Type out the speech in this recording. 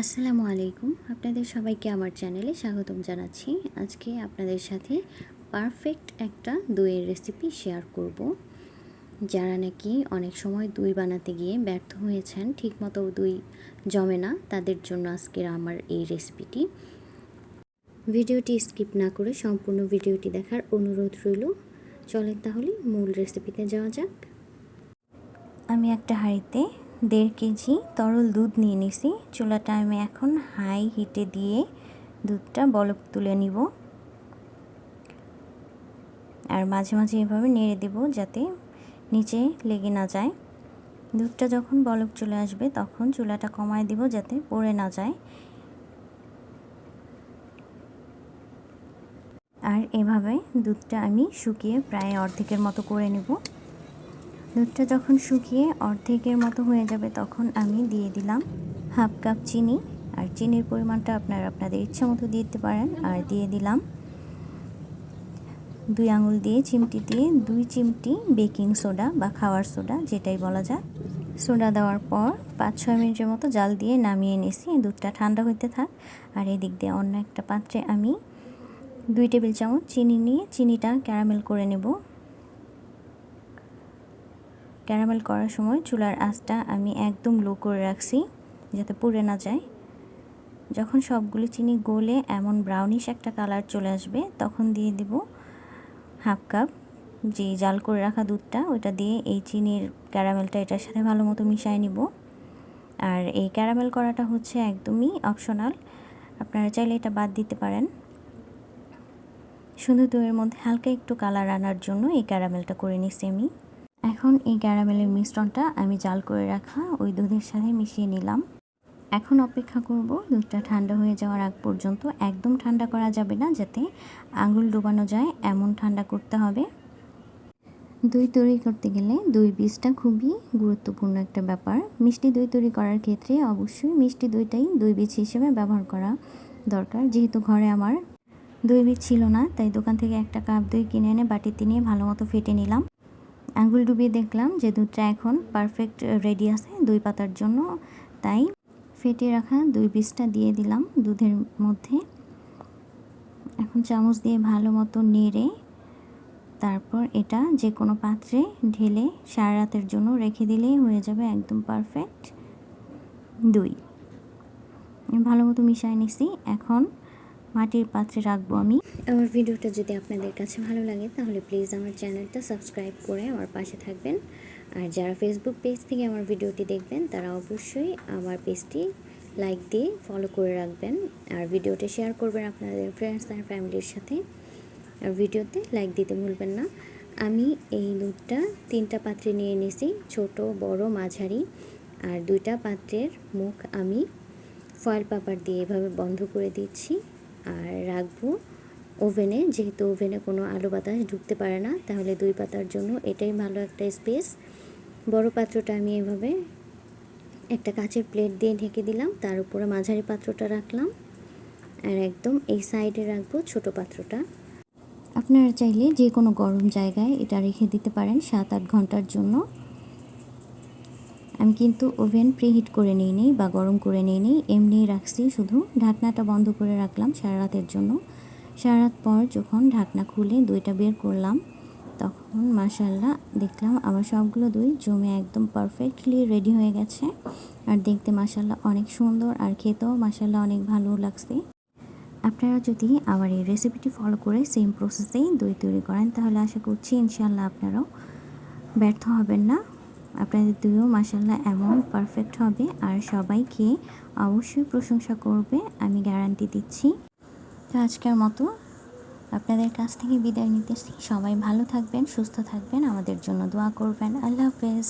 আসসালামু আলাইকুম। আপনাদের সবাইকে আমার চ্যানেলে স্বাগতম জানাচ্ছি। আজকে আপনাদের সাথে পারফেক্ট একটা দইয়ের রেসিপি শেয়ার করব। যারা নাকি অনেক সময় দই বানাতে গিয়ে ব্যর্থ হয়েছেন, ঠিকমতো দই জমে না, তাদের জন্য আজকের আমার এই রেসিপিটি। ভিডিওটি স্কিপ না করে সম্পূর্ণ ভিডিওটি দেখার অনুরোধ রইল। চলেন তাহলে মূল রেসিপিতে যাওয়া যাক। আমি একটা হাঁড়িতে দেড় কেজি তরল দুধ নিয়ে নিছি। চুলাটা আমি এখন হাই হিটে দিয়ে দুধটা বলক তুলে নিব। আর মাঝে মাঝে এভাবে নেড়ে দেব যাতে নিচে লেগে না যায়। দুধটা যখন বলক চলে আসবে তখন চুলাটা কমায় দিব যাতে পড়ে না যায়। আর এভাবে দুধটা আমি শুকিয়ে প্রায় অর্ধেকের মতো করে নেব। দুধটা যখন শুকিয়ে অর্ধেকের মতো হয়ে যাবে, তখন আমি দিয়ে দিলাম হাফ কাপ চিনি। আর চিনির পরিমাণটা আপনারা আপনাদের ইচ্ছা মতো দিতে পারেন। আর দিয়ে দিলাম দুই আঙুল দিয়ে চিমটি দিয়ে দুই চিমটি বেকিং সোডা বা খাওয়ার সোডা, যেটাই বলা যায়। সোডা দেওয়ার পর পাঁচ ছয় মিনিটের মতো জাল দিয়ে নামিয়ে নিয়েছি দুধটা ঠান্ডা হইতে থাক। আর এদিক দিয়ে অন্য একটা পাত্রে আমি দুই টেবিল চামচ চিনি নিয়ে চিনিটা ক্যারামেল করে নেব। ক্যারামেল করার সময় চুলার আঁচটা আমি একদম লো করে রাখছি, যাতে পুড়ে না যায়। যখন সবগুলো চিনি গলে এমন ব্রাউনিশ একটা কালার চলে আসবে, তখন দিয়ে দিব হাফ কাপ যে জাল করে রাখা দুধটা, ওইটা দিয়ে এই চিনির ক্যারামেলটা এটার সাথে ভালো মতো মিশায় নিব। আর এই ক্যারামেল করাটা হচ্ছে একদমই অপশনাল আপনারা চাইলে এটা বাদ দিতে পারেন। শুধু দইয়ের মধ্যে হালকা একটু কালার আনার জন্য এই ক্যারামেলটা করে নিচ্ছি আমি। এখন এই ক্যারামেলের মিশ্রণটা আমি জাল করে রাখা ওই দুধের সাথে মিশিয়ে নিলাম। এখন অপেক্ষা করব দুধটা ঠান্ডা হয়ে যাওয়ার আগ পর্যন্ত। একদম ঠান্ডা করা যাবে না যাতে আঙুল ডোবানো যায়, এমন ঠান্ডা করতে হবে। দই তৈরি করতে গেলে দই বীজটা খুবই গুরুত্বপূর্ণ একটা ব্যাপার। মিষ্টি দই তৈরি করার ক্ষেত্রে অবশ্যই মিষ্টি দইটাই দই বীজ হিসেবে ব্যবহার করা দরকার। যেহেতু ঘরে আমার দই বীজ ছিল না, তাই দোকান থেকে একটা কাপ দই কিনে এনে বাটিতে নিয়ে ভালো মতো ফেটে নিলাম। আঙুল ডুবিয়ে দেখলাম যে দুধটা এখন পারফেক্ট রেডি আছে দুই পাতার জন্য। তাই ফেটে রাখা দুই বীজটা দিয়ে দিলাম দুধের মধ্যে। এখন চামচ দিয়ে ভালো মতো নেড়ে তারপর এটা যে কোনো পাত্রে ঢেলে সারা রাতের জন্য রেখে দিলেই হয়ে যাবে একদম পারফেক্ট দুই। ভালো মতো মিশাই নিছি। এখন মাটির পাত্রে রাখব আমি। আমার ভিডিওটা যদি আপনাদের কাছে ভালো লাগে, তাহলে প্লিজ আমার চ্যানেলটা সাবস্ক্রাইব করে আমার পাশে থাকবেন। আর যারা ফেসবুক পেজ থেকে আমার ভিডিওটি দেখবেন, তারা অবশ্যই আমার পেজটি লাইক দিয়ে ফলো করে রাখবেন। আর ভিডিওটি শেয়ার করবেন আপনাদের ফ্রেন্ডস আর ফ্যামিলির সাথে। আর ভিডিওতে লাইক দিতে ভুলবেন না। আমি এই দুধটা তিনটা পাত্রে নিয়ে নিয়েছি, ছোট, বড়, মাঝারি। আর দুইটা পাত্রের মুখ আমি ফয়েল পেপার দিয়ে এভাবে বন্ধ করে দিচ্ছি। আর রাখব ওভেনে। যেহেতু ওভেনে কোনো আলু বাতাস ঢুকতে পারে না, তাহলে দুই পাতার জন্য এটাই ভালো একটা স্পেস বড় পাত্রটা আমি এভাবে একটা কাঁচের প্লেট দিয়ে ঢেকে দিলাম, তার উপরে মাঝারি পাত্রটা রাখলাম। আর একদম এই সাইডে রাখব ছোট পাত্রটা। আপনারা চাইলে যে কোনো গরম জায়গায় এটা রেখে দিতে পারেন সাত আট ঘণ্টার জন্য। আমি কিন্তু ওভেন প্রিহিট করে নিই নি বা গরম করে নিই নি এমনি রাখছি শুধু। ঢাকনাটা বন্ধ করে রাখলাম সারা রাতের জন্য। সারা রাত পর যখন ঢাকনা খুলে দইটা বের করলাম, তখন মাসাল্লাহ দেখলাম আমার সবগুলো দই জমে একদম পারফেক্টলি রেডি হয়ে গেছে। আর দেখতে মাসাল্লাহ অনেক সুন্দর আর খেতেও মাসাল্লাহ অনেক ভালো লাগছে। আপনারা যদি আমার এই রেসিপিটি ফলো করে সেম প্রসেসেই দই তৈরি করেন, তাহলে আশা করছি ইনশাল্লাহ আপনারাও ব্যর্থ হবেন না। আপনাদের দুইও মাসাল্লাহ এমন পারফেক্ট হবে আর সবাইকে অবশ্যই প্রশংসা করবে, আমি গ্যারান্টি দিচ্ছি। তো আজকের মতো আপনাদের কাছ থেকে বিদায় নিতেছি। সবাই ভালো থাকবেন, সুস্থ থাকবেন, আমাদের জন্য দোয়া করবেন। আল্লাহ হাফেজ।